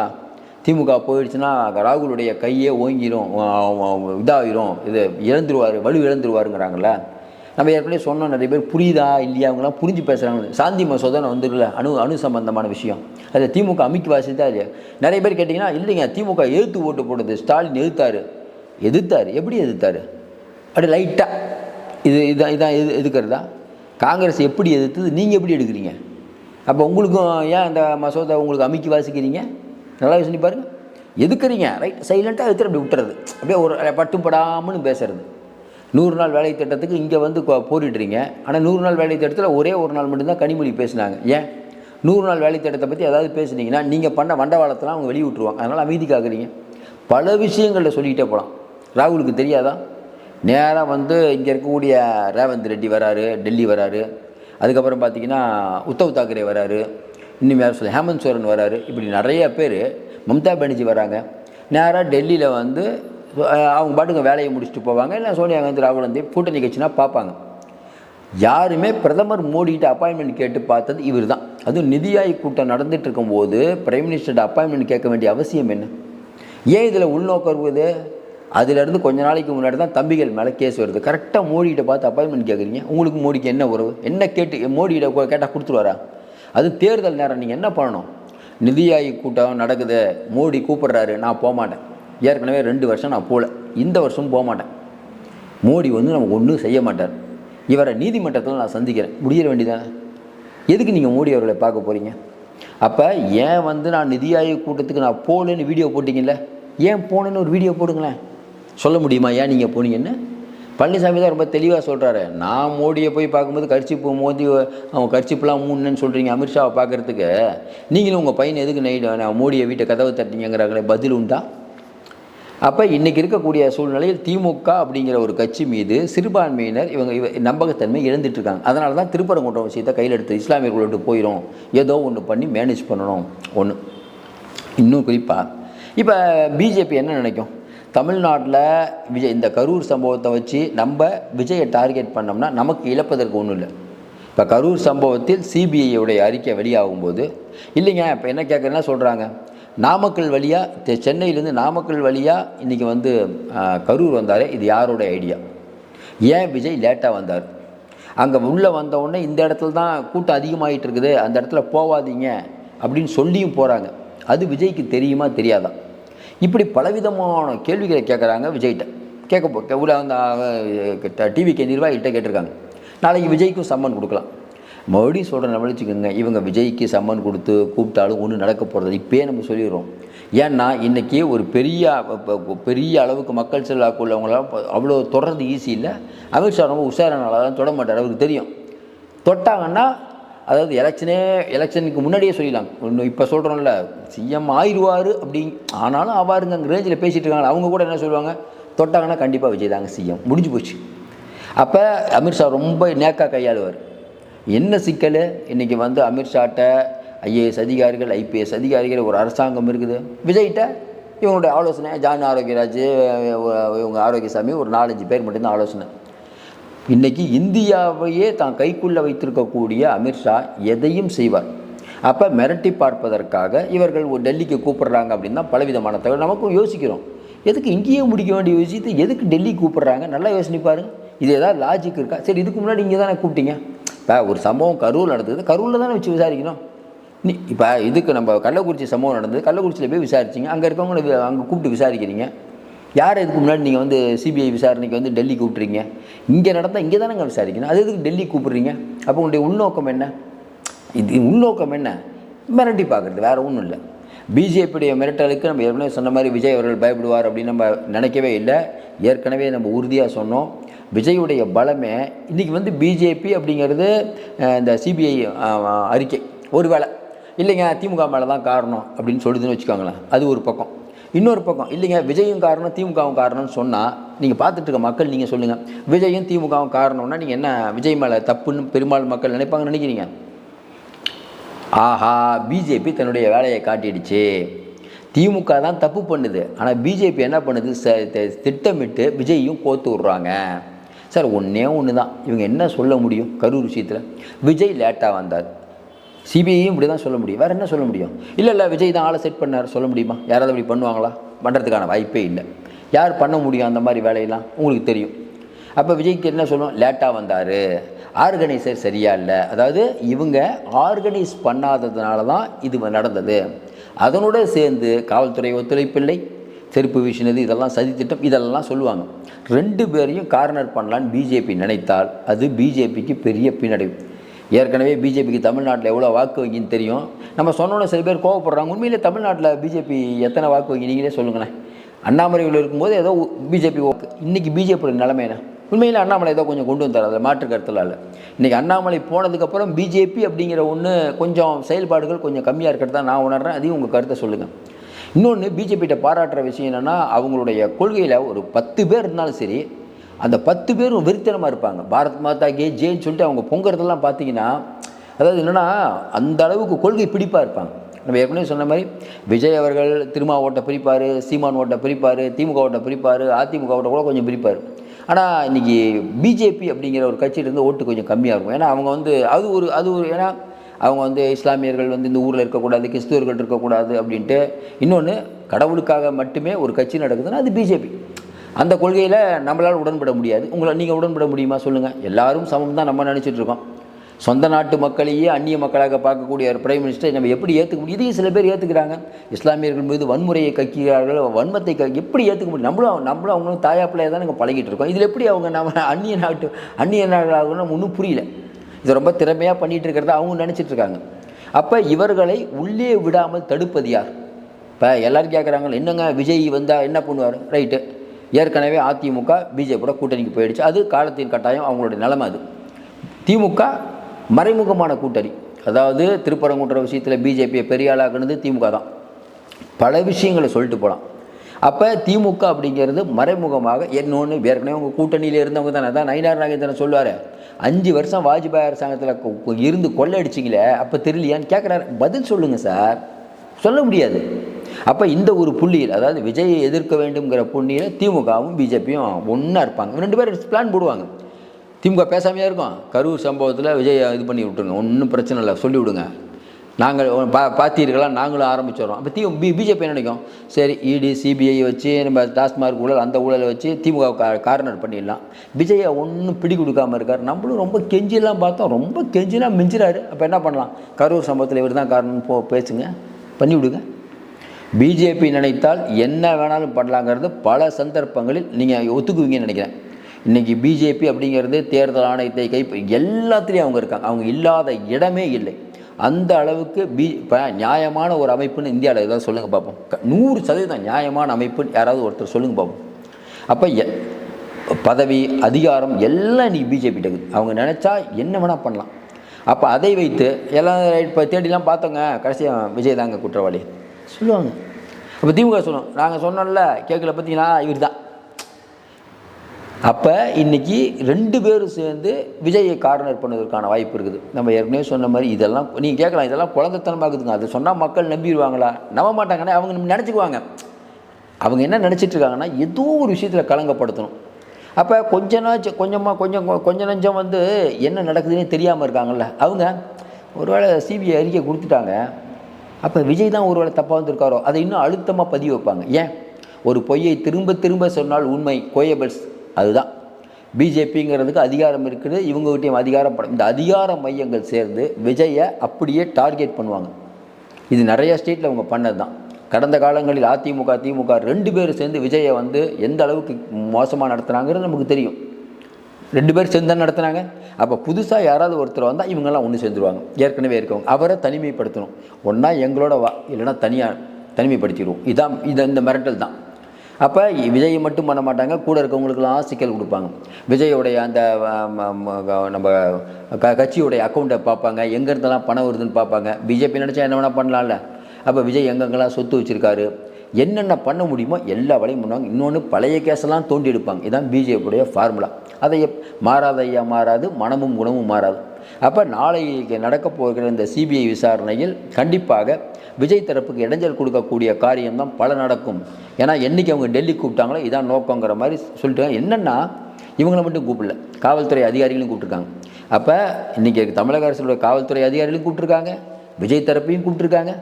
திமுக போயிடுச்சுன்னா ராகுலுடைய கையே ஓங்கிரும் இதாகிரும் இது இழந்துருவார் வலு இழந்துருவாருங்கிறாங்களே நம்ம ஏற்கனவே சொன்னோம் நிறைய பேர் புரியுதா இல்லையா? அவங்களாம் புரிஞ்சு பேசுகிறாங்க சாந்தி மசோதனை வந்துடல அணு அணு சம்பந்தமான விஷயம். அது திமுக அமைக்கு வாசித்தா இல்லையா? நிறைய பேர் கேட்டிங்கன்னா இல்லைங்க திமுக எழுத்து ஓட்டு போடுது ஸ்டாலின் எதிர்த்தாரு எதிர்த்தார். எப்படி எதிர்த்தார்? அப்படி லைட்டாக இது இதான் இதான் எது எதுக்கிறதா? காங்கிரஸ் எப்படி எதிர்த்தது? நீங்கள் எப்படி எடுக்கிறீங்க? அப்போ உங்களுக்கும் ஏன் அந்த மசோதா உங்களுக்கு அமைக்கி வாசிக்கிறீங்க? நல்லா யோசனை பாருங்கள் எதுக்குறீங்க? ரைட் சைலண்ட்டாக எடுத்துட்டு அப்படி விட்டுறது. அப்படியே ஒரு பட்டும் படாமன்னு பேசுறது. நூறு நாள் வேலை திட்டத்துக்கு இங்கே வந்து போரிடுறீங்க. ஆனால் நூறு நாள் வேலை திட்டத்தில் ஒரே ஒரு நாள் மட்டும்தான் கனிமொழி பேசினாங்க. ஏன்? நூறு நாள் வேலை திட்டத்தை பற்றி ஏதாவது பேசுனீங்கன்னா நீங்கள் பண்ண வண்டவாளத்தெல்லாம் அவங்க வெளியிட்டுருவாங்க. அதனால் அமைதி காக்குறீங்க. பல விஷயங்களில் சொல்லிக்கிட்டே போகலாம் ராகுலுக்கு தெரியாதா? நேராக வந்து இங்கே இருக்கக்கூடிய ரேவந்த் ரெட்டி வராரு டெல்லி வராரு. அதுக்கப்புறம் பார்த்தீங்கன்னா உத்தவ் தாக்கரே வராரு. இன்னும் யார் சொல்ல ஹேமந்த் சோரன் வராரு. இப்படி நிறைய பேர். மம்தா பானர்ஜி வராங்க. நேராக டெல்லியில் வந்து அவங்க பாட்டுங்க வேலையை முடிச்சுட்டு போவாங்க இல்லை சோனியா காந்தி ராகுல் காந்தி கூட்டணி கட்சினா பார்ப்பாங்க. யாருமே பிரதமர் மோடிகிட்ட அப்பாயின்மெண்ட் கேட்டு பார்த்தது இவர் தான் அதுவும் நிதி ஆயோக் கூட்டம் நடந்துட்டு இருக்கும்போது பிரைம் மினிஸ்டர்கிட்ட அப்பாயின்மெண்ட் கேட்க வேண்டிய அவசியம் என்ன? ஏன் இதில் உள்நோக்கம் இருக்குது அதுலேருந்து கொஞ்ச நாளைக்கு முன்னாடி தான் தம்பிகள் மேலே கேஸ் வருது. கரெக்டாக மோடிகிட்ட பார்த்து அப்பாயின்மெண்ட் கேட்குறீங்க. உங்களுக்கு மோடிக்கு என்ன உறவு? என்ன கேட்டு மோடிகிட்ட கேட்டால் கொடுத்துருவாரா? அது தேர்தல் நேரம் நீங்கள் என்ன பண்ணணும்? நிதி ஆயோக் கூட்டம் நடக்குது. மோடி கூப்பிட்றாரு நான் போக மாட்டேன் ஏற்கனவே ரெண்டு வருஷம் நான் போகல இந்த வருஷம் போக மாட்டேன் மோடி வந்து நமக்கு ஒன்றும் செய்ய மாட்டார். இவரை நீதிமன்றத்தில் நான் சந்திக்கிறேன். முடிய வேண்டியதானே எதுக்கு நீங்கள் மோடி அவர்களை பார்க்க போகிறீங்க அப்போ ஏன் வந்து நான் நிதி ஆயோக் கூட்டத்துக்கு நான் போகலன்னு வீடியோ போட்டிங்கல்ல? ஏன் போனேன்னு ஒரு வீடியோ போடுங்களேன். சொல்ல முடியுமா? ஏன் நீங்கள் போனீங்கன்னு? பழனிசாமி தான் ரொம்ப தெளிவாக சொல்கிறாரு நான் மோடியை போய் பார்க்கும்போது கர்ச்சிப்பு மோதி அவன் கர்ச்சிப்புலாம் மூணுன்னு சொல்கிறீங்க அமித்ஷாவை பார்க்குறதுக்கு. நீங்களும் உங்கள் பையன் எதுக்கு நைட் நான் மோடியை வீட்டை கதவு தட்டிங்கிறாங்களே பதில் உண்டா? அப்போ இன்றைக்கி இருக்கக்கூடிய சூழ்நிலையில் திமுக அப்படிங்கிற ஒரு கட்சி மீது சிறுபான்மையினர் இவங்க இவ நம்பகத்தன்மை இழந்துட்டு இருக்காங்க. அதனால தான் திருப்பரங்குன்றம் விஷயத்தை கையில் எடுத்து இஸ்லாமியர்களோடு போயிடும் ஏதோ ஒன்று பண்ணி மேனேஜ் பண்ணணும். ஒன்று இன்னும் குறிப்பாக இப்போ பிஜேபி என்ன நினைக்கும்? தமிழ்நாட்டில் விஜய் இந்த கரூர் சம்பவத்தை வச்சு நம்ம விஜயை டார்கெட் பண்ணோம்னா நமக்கு இழப்பதற்கு ஒன்றும் இல்லை. இப்போ கரூர் சம்பவத்தில் சிபிஐயுடைய அறிக்கை வெளியாகும்போது இல்லைங்க இப்போ என்ன கேட்குறேன்னா சொல்கிறாங்க நாமக்கல் வழியாக சென்னையிலேருந்து நாமக்கல் வழியாக இன்றைக்கி வந்து கரூர் வந்தார் இது யாரோட ஐடியா? ஏன் விஜய் லேட்டாக வந்தார்? அங்கே உள்ளே வந்த உடனே இந்த இடத்துல தான் கூட்டம் அதிகமாகிட்டு இருக்குது அந்த இடத்துல போவாதீங்க அப்படின்னு சொல்லியும் போகிறாங்க அது விஜய்க்கு தெரியுமா தெரியாதா? இப்படி பலவிதமான கேள்விகளை கேட்குறாங்க விஜய்கிட்ட. கேட்க போ உள்ள அந்த டிவிக்கு நிர்வாகிகிட்ட கேட்டிருக்காங்க. நாளைக்கு விஜய்க்கும் சம்மன் கொடுக்கலாம். மறுபடியும் சொல்கிற வச்சுக்கோங்க இவங்க விஜய்க்கு சம்மன் கொடுத்து கூப்பிட்டாலும் ஒன்றும் நடக்க போகிறது இப்போயே நம்ம சொல்லிடுறோம். ஏன்னா இன்றைக்கி ஒரு பெரிய பெரிய அளவுக்கு மக்கள் செல்வாக்கு உள்ளவங்களாம் அவ்வளோ தொடர்றது ஈஸி இல்லை. அமித்ஷா ரொம்ப உஷாரானால தான் தொட மாட்டார் அவருக்கு தெரியும். தொட்டாங்கன்னா அதாவது எலெக்ஷனே எலெக்ஷனுக்கு முன்னாடியே சொல்லிடலாம். ஒன்று இப்போ சொல்கிறோம்ல சிஎம் ஆயிடுவார் அப்படி ஆனாலும் அவாருங்க அங்கே ரேஞ்சில் பேசிகிட்டு இருக்காங்க. அவங்க கூட என்ன சொல்லுவாங்க? தொட்டாங்கன்னா கண்டிப்பாக விஜய் தாங்க சிஎம். முடிஞ்சு போச்சு. அப்போ அமித்ஷா ரொம்ப நேக்காக கையாளுவார். என்ன சிக்கல்? இன்றைக்கி வந்து அமித்ஷாட்ட ஐஏஎஸ் அதிகாரிகள் ஐபிஎஸ் அதிகாரிகள் ஒரு அரசாங்கம் இருக்குது. விஜய்கிட்ட இவங்களுடைய ஆலோசனை ஜான் ஆரோக்கியராஜ் இவங்க ஆரோக்கியசாமி ஒரு நாலஞ்சு பேர் மட்டும்தான் ஆலோசனை. இன்றைக்கி இந்தியாவையே தான் கைக்குள்ளே வைத்திருக்கக்கூடிய அமித்ஷா எதையும் செய்வார். அப்போ மிரட்டி பார்ப்பதற்காக இவர்கள் ஒரு டெல்லிக்கு கூப்பிடுறாங்க அப்படின்னா பலவிதமான தகவல். நமக்கும் யோசிக்கிறோம். எதுக்கு இங்கேயே முடிக்க வேண்டிய விஷயத்தை எதுக்கு டெல்லி கூப்பிடுறாங்க? நல்லா யோசனை பாருங்கள் இது ஏதாவது லாஜிக் இருக்கா? சரி இதுக்கு முன்னாடி இங்கே தானே கூப்பிட்டீங்க? இப்போ ஒரு சம்பவம் கரூர் நடந்தது. கரூரில் தானே வச்சு விசாரிக்கணும்? நீ இப்போ இதுக்கு நம்ம கள்ளக்குறிச்சி சம்பவம் நடந்தது. கள்ளக்குறிச்சியில் போய் விசாரிச்சிங்க. அங்கே இருக்கவங்கள அங்கே கூப்பிட்டு விசாரிக்கிறீங்க. யார் இதுக்கு முன்னாடி நீங்கள் வந்து சிபிஐ விசாரணைக்கு வந்து டெல்லி கூப்பிட்றீங்க இங்கே நடந்தால் இங்கே தானேங்க விசாரிக்கணும். அது எதுக்கு டெல்லி கூப்பிட்றீங்க? அப்போ உங்களுடைய உள்நோக்கம் என்ன? இது உள்நோக்கம் என்ன? மிரட்டி பார்க்குறது. வேறு ஒன்றும் இல்லை. பிஜேபியுடைய மிரட்டலுக்கு நம்ம ஏற்கனவே சொன்ன மாதிரி விஜய் அவர்கள் பயப்படுவார் அப்படின்னு நம்ம நினைக்கவே இல்லை. ஏற்கனவே நம்ம உறுதியாக சொன்னோம். விஜயுடைய பலமே இன்றைக்கி வந்து பிஜேபி அப்படிங்கிறது இந்த சிபிஐ அறிக்கை. ஒரு வேளை இல்லைங்க திமுக மேலே தான் காரணம் அப்படின்னு சொல்லுதுன்னு வச்சுக்கோங்களேன். அது ஒரு பக்கம். இன்னொரு பக்கம் இல்லைங்க விஜயும் காரணம் திமுகவும் காரணம்னு சொன்னால் நீங்கள் பார்த்துட்டு இருக்க மக்கள் நீங்கள் சொல்லுங்கள் விஜயும் திமுகவும் காரணம்னா நீங்கள் என்ன விஜய் மேலே தப்புன்னு பெரும்பாலும் மக்கள் நினைப்பாங்கன்னு நினைக்கிறீங்க? ஆஹா பிஜேபி தன்னுடைய வேலையை காட்டிடுச்சு. திமுக தான் தப்பு பண்ணுது. ஆனால் பிஜேபி என்ன பண்ணுது? ச திட்டமிட்டு விஜய்யும் கோத்து விட்றாங்க. சார் ஒன்றே ஒன்று தான் இவங்க என்ன சொல்ல முடியும்? கரூர் விஷயத்தில். விஜய் லேட்டாக வந்தார். சிபிஐயும் இப்படி தான் சொல்ல முடியும். வேறு என்ன சொல்ல முடியும்? இல்லை இல்லை விஜய் தான் ஆளை செட் பண்ணார். சொல்ல முடியுமா? யாராவது இப்படி பண்ணுவாங்களா? பண்ணுறதுக்கான வாய்ப்பே இல்லை. யார் பண்ண முடியும் அந்த மாதிரி வேலையெல்லாம்? உங்களுக்கு தெரியும். அப்போ விஜய்க்கு என்ன சொல்லணும் லேட்டாக வந்தார். ஆர்கனைசர் சரியா இல்லை. அதாவது இவங்க ஆர்கனைஸ் பண்ணாததுனால தான் இது நடந்தது. அதனோட சேர்ந்து காவல்துறை ஒத்துழைப்பில்லை செருப்பு வீசினது இதெல்லாம் சதித்திட்டம் இதெல்லாம் சொல்லுவாங்க. ரெண்டு பேரையும் கார்னர் பண்ணலான்னு பிஜேபி நினைத்தால் அது பிஜேபிக்கு பெரிய பின்னடைவு. ஏற்கனவே பிஜேபிக்கு தமிழ்நாட்டில் எவ்வளோ வாக்கு வங்கின்னு தெரியும். நம்ம சொன்னோன்னே சில பேர் கோவப்படுறாங்க. உண்மையிலே தமிழ்நாட்டில் பிஜேபி எத்தனை வாக்கு வங்கி? நீங்களே சொல்லுங்களேன். அண்ணாமலையில் இருக்கும்போது ஏதோ பிஜேபி வாக்கு இன்றைக்கி பிஜேபியோட நிலைமை என்ன? உண்மையில் அண்ணாமலை ஏதோ கொஞ்சம் கொண்டு வந்தார். அதில் மாற்று கருத்தில் இல்லை இன்றைக்கி அண்ணாமலை போனதுக்கப்புறம் பிஜேபி அப்படிங்கிற ஒன்று கொஞ்சம் செயல்பாடுகள் கொஞ்சம் கம்மியாக இருக்கிறது தான் நான் உணர்றேன். அதையும் உங்கள் கருத்தை சொல்லுங்கள் இன்னொன்று பிஜேபிகிட்ட பாராட்டுற விஷயம் என்னென்னா அவங்களுடைய கொள்கையில் ஒரு பத்து பேர் இருந்தாலும் சரி அந்த பத்து பேரும் வெறித்தனமாக இருப்பாங்க. பாரத் மாதா கே ஜேன்னு சொல்லிட்டு அவங்க பொங்குறதெல்லாம் பார்த்தீங்கன்னா அதாவது என்னென்னா அந்த அளவுக்கு கொள்கை பிடிப்பாக இருப்பாங்க. நம்ம ஏற்கனவே சொன்ன மாதிரி விஜய் அவர்கள் திருமா ஓட்டை பிரிப்பார் சீமான் ஓட்டை பிரிப்பார் திமுக ஓட்டை பிரிப்பார் அதிமுக ஓட்டை கூட கொஞ்சம் பிரிப்பார். ஆனால் இன்றைக்கி பிஜேபி அப்படிங்கிற ஒரு கட்சியிலேருந்து ஓட்டு கொஞ்சம் கம்மியாக இருக்கும். ஏன்னா அவங்க வந்து அது ஒரு அது ஒரு ஏன்னா அவங்க வந்து இஸ்லாமியர்கள் வந்து இந்த ஊரில் இருக்கக்கூடாது கிறிஸ்துவர்கள் இருக்கக்கூடாது அப்படின்ட்டு இன்னொன்று கடவுளுக்காக மட்டுமே ஒரு கட்சி நடக்குதுன்னா அது பிஜேபி. அந்த கொள்கையில் நம்மளால் உடன்பட முடியாது. உங்களை நீங்கள் உடன்பட முடியுமா சொல்லுங்கள் எல்லாரும் சமம் தான் நம்ம நினச்சிட்ருக்கோம் சொந்த நாட்டு மக்களையே அந்நிய மக்களாக பார்க்கக்கூடிய ஒரு பிரைம் மினிஸ்டர் நம்ம எப்படி ஏற்றுக்க முடியும்? இதையும் சில பேர் ஏற்றுக்கிறாங்க இஸ்லாமியர்கள் மீது வன்முறையை கக்கிறார்கள் வன்மத்தை க எப்படி ஏற்றுக்க முடியும்? நம்மளும் நம்மளும் அவங்களும் தாயாப்பிள்ளையாக தான் நாங்கள் பழகிட்டு இருக்கோம். இதில் எப்படி அவங்க நம்ம அந்நிய நாட்டு அந்நிய நாடுகளாகணும் ஒன்றும் புரியல. இது ரொம்ப திறமையாக பண்ணிகிட்டு இருக்கிறத அவங்க நினச்சிட்டு இருக்காங்க. அப்போ இவர்களை உள்ளே விடாமல் தடுப்பது யார்? இப்போ எல்லோரும் கேட்குறாங்க என்னங்க விஜய் வந்தால் என்ன பண்ணுவார்? ரைட்டு ஏற்கனவே அதிமுக பிஜேபியோட கூட்டணிக்கு போயிடுச்சு. அது காலத்தின் கட்டாயம் அவங்களுடைய நிலைமை அது. திமுக மறைமுகமான கூட்டணி. அதாவது திருப்பரங்குன்ற விஷயத்தில் பிஜேபியை பெரிய ஆளாக்குனது திமுக தான். பல விஷயங்களை சொல்லிட்டு போகலாம் அப்போ திமுக அப்படிங்கிறது மறைமுகமாக என்னொன்று ஏற்கனவே உங்கள் கூட்டணியில் இருந்தவங்க தானே. அதான் நயினார் நாகேந்திரன் சொல்லுவார். அஞ்சு வருஷம் வாஜ்பாய் அரசாங்கத்தில் இருந்து கொள்ளடிச்சிங்களே அப்போ தெரியலையான்னு கேட்குறாரு பதில் சொல்லுங்கள் சார். சொல்ல முடியாது. அப்போ இந்த ஒரு புள்ளியில் அதாவது விஜயை எதிர்க்க வேண்டும்ங்கிற புள்ளியில் திமுகவும் பிஜேபியும் ஒன்றா இருப்பாங்க. ரெண்டு பேரும் பிளான் போடுவாங்க. திமுக பேசாமையாக இருக்கும். கரூர் சம்பவத்தில் விஜய் இது பண்ணி விட்டுருங்க. ஒன்றும் பிரச்சனை இல்லை. சொல்லிவிடுங்க. நாங்கள் பா பார்த்தீர்களா நாங்களும் ஆரம்பிச்சிடுறோம். அப்போ தி பி பிஜேபி என்ன நினைக்கும்? சரி இடி சிபிஐ வச்சு நம்ம டாஸ்மார்க் ஊழல் அந்த ஊழலை வச்சு திமுக கார்னர் பண்ணிடலாம். விஜயை ஒன்றும் பிடி கொடுக்காம இருக்கார். நம்மளும் ரொம்ப கெஞ்சிலாம் பார்த்தோம். ரொம்ப கெஞ்சிலாம் மிஞ்சிறாரு. அப்போ என்ன பண்ணலாம்? கரூர் சம்பவத்தில் இவர் தான் காரணம் போ பேசுங்க. பண்ணி விடுங்க. பிஜேபி நினைத்தால் என்ன வேணாலும் பண்ணலாங்கிறது பல சந்தர்ப்பங்களில் நீங்கள் ஒத்துக்குவீங்கன்னு நினைக்கிறேன். இன்றைக்கி பிஜேபி அப்படிங்கிறது தேர்தல் ஆணையத்தை கைப்ப எல்லாத்துலேயும் அவங்க இருக்காங்க. அவங்க இல்லாத இடமே இல்லை. அந்த அளவுக்கு பி இப்போ நியாயமான ஒரு அமைப்புன்னு இந்தியாவில் ஏதாவது சொல்லுங்கள் பார்ப்போம் நூறு சதவீதம் நியாயமான அமைப்புன்னு யாராவது ஒருத்தர் சொல்லுங்கள் பார்ப்போம் அப்போ பதவி அதிகாரம் எல்லாம் இன்றைக்கி பிஜேபி இருக்குது. அவங்க நினச்சா என்ன வேணால் பண்ணலாம். அப்போ அதை வைத்து எல்லாம் இப்போ தேடிலாம் பார்த்தோங்க. கடைசியாக விஜய் தாங்க குற்றவாளி. சொல்லுவாங்க. அப்போ திமுக சொல்லுவோம் நாங்கள் சொன்னோம்ல கேட்கல பார்த்தீங்களா இவர் தான் அப்போ இன்றைக்கி ரெண்டு பேரும் சேர்ந்து விஜயை கார்னர் பண்ணுவதற்கான வாய்ப்பு இருக்குது. நம்ம ஏற்கனவே சொன்ன மாதிரி இதெல்லாம் நீங்கள் கேட்கலாம் இதெல்லாம் குழந்தைத்தனமாக இருக்குதுங்க. அதை சொன்னால் மக்கள் நம்பிடுவாங்களா? நம்ப மாட்டாங்கன்னா அவங்க நினச்சிக்குவாங்க. அவங்க என்ன நினச்சிட்டு இருக்காங்கன்னா ஏதோ ஒரு விஷயத்தில் கலங்கப்படுத்தணும். அப்போ கொஞ்ச நாச்சு கொஞ்சமாக கொஞ்சம் கொ- கொஞ்ச நஞ்சம் வந்து என்ன நடக்குதுன்னு தெரியாமல் இருக்காங்கல்ல. அவங்க ஒருவேளை சிபிஐ அறிக்கை கொடுத்துட்டாங்க. அப்போ விஜய் தான் ஒருவேளை தப்பாக வந்திருக்காரோ? அதை இன்னும் அழுத்தமாக பதிவு வைப்பாங்க. ஏன்? ஒரு பொய்யை திரும்ப திரும்ப சொன்னால் உண்மை கோயபிள்ஸ் அதுதான். பிஜேபிங்கிறதுக்கு அதிகாரம் இருக்குது இவங்ககிட்டையும் அதிகாரம் இந்த அதிகார மையங்கள் சேர்ந்து விஜயை அப்படியே டார்கெட் பண்ணுவாங்க. இது நிறைய ஸ்டேட்டில் அவங்க பண்ணது தான் கடந்த காலங்களில் அதிமுக திமுக ரெண்டு பேரும் சேர்ந்து விஜயை வந்து எந்த அளவுக்கு மோசமாக நடத்துனாங்கிறது நமக்கு தெரியும். ரெண்டு பேர் சேர்ந்து தான் நடத்துனாங்க. அப்போ புதுசாக யாராவது ஒருத்தர் வந்தால் இவங்கெல்லாம் ஒன்று சேர்ந்துருவாங்க. ஏற்கனவே இருக்கவங்க. அவரை தனிமைப்படுத்தணும். ஒன்றா எங்களோட வா இல்லைன்னா தனியாக தனிமைப்படுத்திடுவோம். இதான் இது இந்த மிரட்டல் தான். அப்போ விஜயை மட்டும் பண்ண மாட்டாங்க. கூட இருக்கவங்களுக்கெல்லாம் சிக்கல் கொடுப்பாங்க. விஜயோடைய அந்த நம்ம க கட்சியோடைய அக்கௌண்ட்டை பார்ப்பாங்க. எங்கேருந்தெல்லாம் பணம் வருதுன்னு பார்ப்பாங்க. பிஜேபி நினச்சா என்ன வேணால் பண்ணலாம்ல. அப்போ விஜய் எங்கெங்கெல்லாம் சொத்து வச்சுருக்காரு என்னென்ன பண்ண முடியுமோ எல்லா வேலையும் பண்ணுவாங்க. இன்னொன்று பழைய கேஸெல்லாம் தோண்டி எடுப்பாங்க. இதுதான் பிஜேபியுடைய ஃபார்முலா அதை மாறாத ஐயா மாறாது மனமும் குணமும் மாறாது. அப்போ நாளைக்கு நடக்க போகிற இந்த சிபிஐ விசாரணையில் கண்டிப்பாக விஜய் தரப்புக்கு இடைஞ்சல் கொடுக்கக்கூடிய காரியம்தான் பல நடக்கும். ஏன்னா என்றைக்கு அவங்க டெல்லி கூப்பிட்டாங்களோ இதான் நோக்கங்கிற மாதிரி சொல்லிட்டு என்னென்னா இவங்களை மட்டும் கூப்பிடல. காவல்துறை அதிகாரிகளையும் கூப்பிட்ருக்காங்க அப்போ இன்றைக்கி தமிழக அரசுடைய காவல்துறை அதிகாரிகளையும் கூப்பிட்ருக்காங்க விஜய் தரப்பையும் கூப்பிட்ருக்காங்க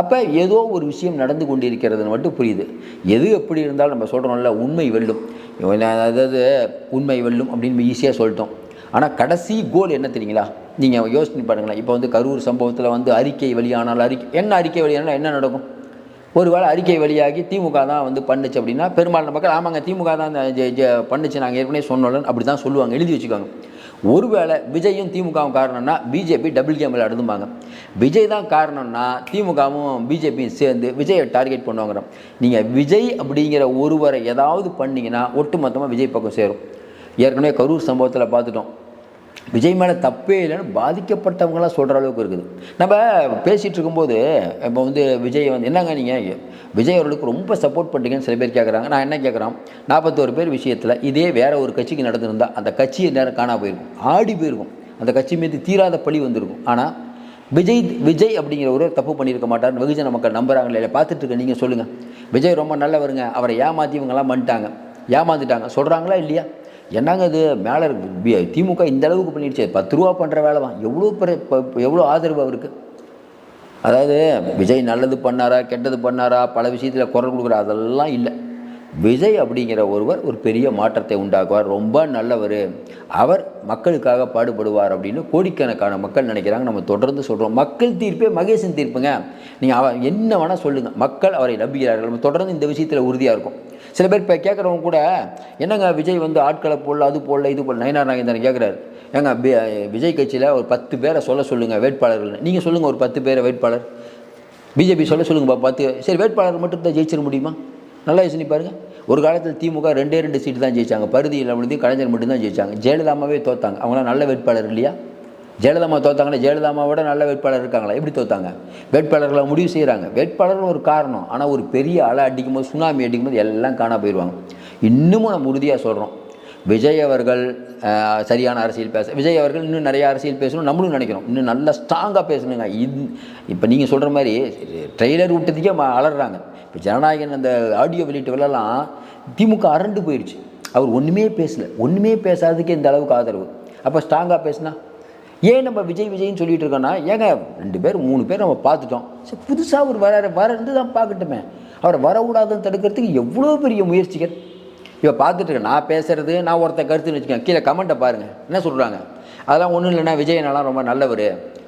அப்போ ஏதோ ஒரு விஷயம் நடந்து கொண்டிருக்கிறதுன்னு மட்டும் புரியுது. எது எப்படி இருந்தாலும் நம்ம சொல்கிறோம்ல உண்மை வெல்லும். அதாவது உண்மை வெல்லும் அப்படின்னு ஈஸியாக சொல்லிட்டோம். ஆனால் கடைசி கோல் என்ன தெரியுங்களா? நீங்கள் யோசனை பாருங்களேன் இப்போ வந்து கரூர் சம்பவத்தில் வந்து அறிக்கை வெளியானால் அறிக்கை என்ன அறிக்கை வெளியானால் என்ன நடக்கும்? ஒருவேளை அறிக்கை வெளியாகி திமுக தான் வந்து பண்ணுச்சு அப்படின்னா பெரும்பாலான மக்கள் ஆமாங்க திமுக தான் ஜெ- பண்ணுச்சு நாங்கள் ஏற்கனவே சொன்னோன்னு அப்படி தான் சொல்லுவாங்க எழுதி வச்சுக்கோங்க. ஒருவேளை விஜயும் திமுகவும் காரணம்னா பிஜேபி டபுள் கேம் விளையாடுதும்பாங்க. விஜய் தான் காரணம்னா திமுகவும் பிஜேபியும் சேர்ந்து விஜயை டார்கெட் பண்ணுவாங்கிறோம் நீங்கள் விஜய் அப்படிங்கிற ஒருவரை ஏதாவது பண்ணீங்கன்னா ஒட்டுமொத்தமாக விஜய் பக்கம் சேரும். ஏற்கனவே கரூர் சம்பவத்தில் பார்த்துட்டோம். விஜய் மேலே தப்பே இல்லைன்னு பாதிக்கப்பட்டவங்களாம் சொல்கிற அளவுக்கு இருக்குது. நம்ம பேசிகிட்டு இருக்கும்போது இப்போ வந்து விஜய் வந்து என்னங்க நீங்கள் விஜய் அவர்களுக்கு ரொம்ப சப்போர்ட் பண்ணுறீங்கன்னு சில பேர் கேட்குறாங்க நான் என்ன கேட்குறேன் நாற்பத்தோரு பேர் விஷயத்தில் இதே வேறு ஒரு கட்சிக்கு நடந்திருந்தால் அந்த கட்சியை நேரம் காணா போயிருக்கும். ஆடி போயிருக்கும். அந்த கட்சி மீது தீராத பழி வந்திருக்கும். ஆனால் விஜய் விஜய் அப்படிங்கிற ஒரு தப்பு பண்ணியிருக்க மாட்டார்னு வெகுஜன மக்கள் நம்புறாங்களே இல்லை பார்த்துட்டு இருக்க நீங்கள் சொல்லுங்கள் விஜய் ரொம்ப நல்லவருங்க. அவரை ஏமாற்றி இவங்கெல்லாம் பண்ணிட்டாங்க ஏமாந்துட்டாங்க. சொல்கிறாங்களா இல்லையா? என்னங்க இது? மேலே இருக்கு. திமுக இந்த அளவுக்கு பண்ணிடுச்சு. பத்து ரூபா பண்ணுற வேலை தான். எவ்வளோ எவ்வளோ ஆதரவு அவருக்கு? அதாவது விஜய் நல்லது பண்ணாரா கெட்டது பண்ணாரா பல விஷயத்தில் குரல் கொடுக்குறா அதெல்லாம் இல்லை. விஜய் அப்படிங்கிற ஒருவர் ஒரு பெரிய மாற்றத்தை உண்டாக்குவார். ரொம்ப நல்லவர். அவர் மக்களுக்காக பாடுபடுவார் அப்படின்னு கோடிக்கணக்கான மக்கள் நினைக்கிறாங்க. நம்ம தொடர்ந்து சொல்கிறோம் மக்கள் தீர்ப்பே மகேசன் தீர்ப்புங்க. நீங்கள் அவ என்ன வேணால் சொல்லுங்கள் மக்கள் அவரை நம்புகிறார்கள். நம்ம தொடர்ந்து இந்த விஷயத்தில் உறுதியாக இருக்கும். சில பேர் இப்போ கேட்குறவங்க கூட என்னங்க விஜய் வந்து ஆட்களை போடல அது போடல இது போடல? நயனார் நாகேந்திரன் கேட்குறாரு ஏங்க விஜய் கட்சியில் ஒரு பத்து பேரை சொல்ல சொல்லுங்கள் வேட்பாளர்கள். நீங்கள் சொல்லுங்கள் ஒரு பத்து பேரை வேட்பாளர். பிஜேபி சொல்ல சொல்லுங்கப்பா பத்து சரி வேட்பாளர் மட்டும் தான் ஜெயிச்சிட முடியுமா? நல்லா யோசனை பாருங்க. ஒரு காலத்தில் திமுக ரெண்டே ரெண்டு சீட்டு தான் ஜெயிச்சாங்க. பருதியில் விழுந்து கலைஞர் மட்டும்தான் ஜெயிச்சாங்க. ஜெயலலிதாமாவே தோத்தாங்க. அவங்களாம் நல்ல வேட்பாளர் இல்லையா? ஜெயலலிதாமா தோத்தாங்கன்னா ஜெயலலிதாமாவோட நல்ல வேட்பாளர் இருக்காங்களா? எப்படி தோத்தாங்க? வேட்பாளர்களை முடிவு செய்கிறாங்க வேட்பாளர்னு ஒரு காரணம். ஆனால் ஒரு பெரிய அலை அடிக்கும் போது சுனாமி அடிக்கும் போது எல்லாம் காணா போயிடுவாங்க இன்னமும் நம்ம உறுதியாக சொல்கிறோம் விஜய் அவர்கள் சரியான அரசியல் பேச விஜய் அவர்கள் இன்னும் நிறைய அரசியல் பேசணும் நம்மளும் நினைக்கிறோம். இன்னும் நல்லா ஸ்ட்ராங்காக பேசணுங்க. இது இப்போ நீங்கள் சொல்கிற மாதிரி ட்ரெய்லர் விட்டதுக்கே அலறாங்க. இப்போ ஜனநாயகன் அந்த ஆடியோ வெளியிட்டவெல்லாம் திமுக அரண்டு போயிடுச்சு அவர் ஒன்றுமே பேசலை. ஒன்றுமே பேசாததுக்கே இந்த அளவுக்கு ஆதரவு. அப்போ ஸ்ட்ராங்காக பேசினா? ஏன் நம்ம விஜய் விஜய்னு சொல்லிட்டு இருக்கோன்னா ஏங்க ரெண்டு பேர் மூணு பேர் நம்ம பார்த்துட்டோம். சரி புதுசாக ஒரு வர வர இருந்து தான் பார்க்கட்டுமே. அவரை வரக்கூடாதுன்னு தடுக்கிறதுக்கு எவ்வளோ பெரிய முயற்சிகள்? இப்போ பார்த்துட்டு இருக்கேன். நான் பேசுகிறது நான் ஒருத்த கருத்துன்னு வச்சுக்கேன் கீழே கமெண்ட்டை பாருங்கள் என்ன சொல்கிறாங்க அதெல்லாம் ஒன்றும் இல்லைன்னா விஜயனெல்லாம் ரொம்ப நல்லவர்.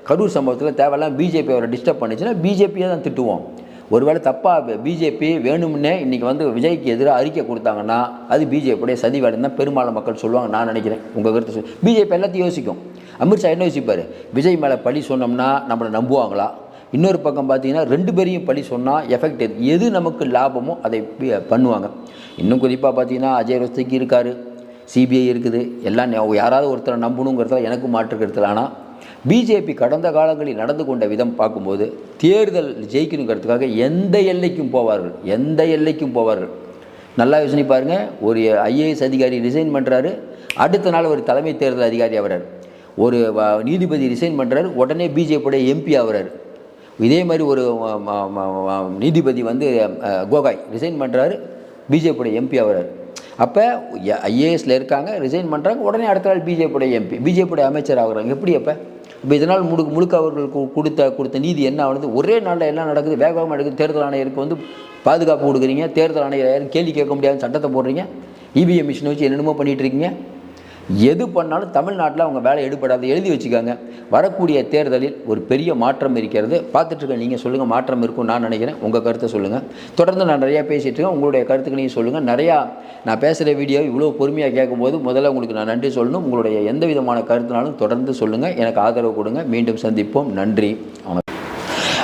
கரூர் சம்பவத்தில் தேவையெல்லாம் பிஜேபி அவரை டிஸ்டர்ப் பண்ணிச்சுன்னா பிஜேபியை தான் திட்டுவோம். ஒருவேளை தப்பாக பிஜேபி வேணும்னே இன்றைக்கி வந்து விஜய்க்கு எதிராக அறிக்கை கொடுத்தாங்கன்னா அது பிஜேபியுடைய சதி வேலைன்னு தான் பெரும்பாலும் மக்கள் சொல்லுவாங்க நான் நினைக்கிறேன். உங்கள் கருத்து சொல் பிஜேபி எல்லாத்தையும் யோசிக்கும். அமித்ஷா என்ன யோசிப்பார்? விஜய் மேலே பழி சொன்னோம்னா நம்மளை நம்புவாங்களா? இன்னொரு பக்கம் பார்த்தீங்கன்னா ரெண்டு பேரையும் பழி சொன்னால் எஃபெக்ட் எது? எது நமக்கு லாபமோ அதை பண்ணுவாங்க. இன்னும் குறிப்பாக பார்த்தீங்கன்னா அஜய் ரோஸ்திக்கு இருக்கார். சிபிஐ இருக்குது. எல்லாம் யாராவது ஒருத்தரை நம்பணுங்கிறதுல எனக்கு மாற்றுக்கிறதுல ஆனால் பிஜேபி கடந்த காலங்களில் நடந்து கொண்ட விதம் பார்க்கும்போது தேர்தல் ஜெயிக்கணுங்கிறதுக்காக எந்த எல்லைக்கும் போவார்கள்? எந்த எல்லைக்கும் போவார்கள்? நல்லா யோசனை பாருங்க. ஒரு ஐஏஎஸ் அதிகாரி ரிசைன் பண்ணுறாரு அடுத்த நாள் ஒரு தலைமை தேர்தல் அதிகாரி ஆகிறார். ஒரு நீதிபதி ரிசைன் பண்ணுறாரு உடனே பிஜேபியோட எம்பி ஆகிறார். இதே மாதிரி ஒரு நீதிபதி வந்து கோகாய் ரிசைன் பண்ணுறாரு பிஜேபியோட எம்பி ஆகிறார். அப்போ ஐஏஎஸ்ல இருக்காங்க ரிசைன் பண்ணுறாங்க உடனே அடுத்த நாள் பிஜேபியுடைய எம்பி பிஜேபியுடைய அமைச்சர் ஆகுறாங்க. எப்படி அப்போ? இப்போ இதனால் முழுக்க முழுக்க அவர்களுக்கு கொடுத்த கொடுத்த நீதி என்ன ஆகுது? ஒரே நாளில் என்ன நடக்குது வேகமாக நடக்குது. தேர்தல் ஆணையருக்கு வந்து பாதுகாப்பு கொடுக்குறீங்க தேர்தல் ஆணையர் யாரும் கேள்வி கேட்க முடியாது சட்டத்தை போடுறீங்க. இபிஎம் மிஷினை வச்சு என்னென்னமோ பண்ணிகிட்ருக்கீங்க இருக்கீங்க. எது பண்ணாலும் தமிழ்நாட்டில் அவங்க வேலை எடுபடாது எழுதி வச்சுக்காங்க. வரக்கூடிய தேர்தலில் ஒரு பெரிய மாற்றம் இருக்கிறது. பார்த்துட்டு நீங்கள் சொல்லுங்கள் மாற்றம் இருக்கும் நான் நினைக்கிறேன். உங்கள் கருத்தை சொல்லுங்கள் தொடர்ந்து நான் நிறையா பேசிகிட்டு இருக்கேன். உங்களுடைய கருத்துக்களையும் சொல்லுங்கள் நிறையா நான் பேசுகிற வீடியோ இவ்வளோ பொறுமையாக கேட்கும்போது முதல்ல உங்களுக்கு நான் நன்றி சொல்லணும். உங்களுடைய எந்த விதமான கருத்துனாலும் தொடர்ந்து சொல்லுங்கள் எனக்கு ஆதரவு கொடுங்க. மீண்டும் சந்திப்போம். நன்றி.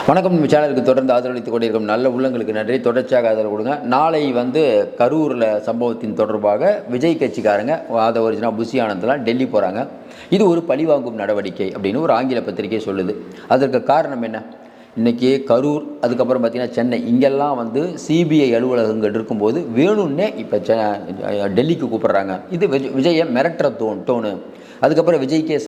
வணக்கம். நம்ம சேனலுக்கு தொடர்ந்து ஆதரவளித்துக் கொண்டிருக்கும் நல்ல உள்ளங்களுக்கு நன்றி. தொடர்ச்சியாக ஆதரவு கொடுங்க. நாளை வந்து கரூரில் சம்பவத்தின் தொடர்பாக விஜய் கட்சிக்காரங்க அதை ஒரிஜினா புஷி ஆனந்தெல்லாம் டெல்லி போகிறாங்க இது ஒரு பழிவாங்கும் நடவடிக்கை அப்படின்னு ஒரு ஆங்கில பத்திரிகை சொல்லுது. அதற்கு காரணம் என்ன? இன்றைக்கி கரூர் அதுக்கப்புறம் பார்த்திங்கன்னா சென்னை இங்கெல்லாம் வந்து சிபிஐ அலுவலகங்கள் இருக்கும்போது வேணும்னே இப்போ செ டெல்லிக்கு கூப்பிட்றாங்க. இது விஜய் விஜயை மிரட்டுற தோன் டோனு. அதுக்கப்புறம் விஜய்க்கே